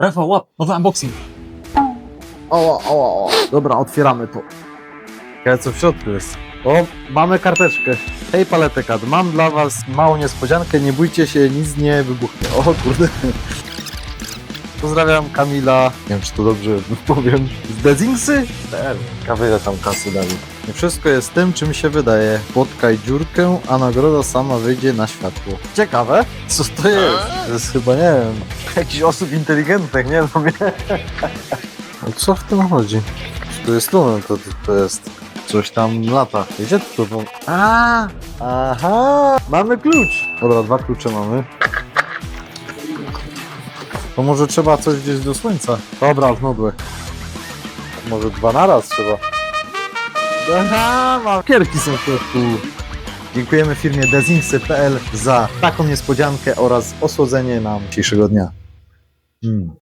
Rafał, łap, nowy unboxing. O, o, o. Dobra, otwieramy to. Ja co w środku jest? O, mamy karteczkę. Hej paletekat, mam dla was małą niespodziankę, nie bójcie się, nic nie wybuchnie. O kurde. Pozdrawiam Kamila, nie wiem czy to dobrze powiem, z Dezingsy? Tak, kawy tam kasy dali. Nie wszystko jest tym, czym się wydaje. Spotkaj dziurkę, a nagroda sama wyjdzie na światło. Ciekawe? Co to jest? To jest chyba, nie wiem, jakiś osób inteligentnych, nie no mnie. No co w tym chodzi? To jest lumen, to, to, to jest coś tam lata. Wiecie, to to... A, aha, mamy klucz. Dobra, dwa klucze mamy. To może trzeba coś gdzieś do słońca. Dobra, znudły. Może dwa naraz trzeba. Aha, makierki są w środku. Dziękujemy firmie dezinsy.pl za taką niespodziankę oraz osłodzenie nam dzisiejszego dnia. Hmm.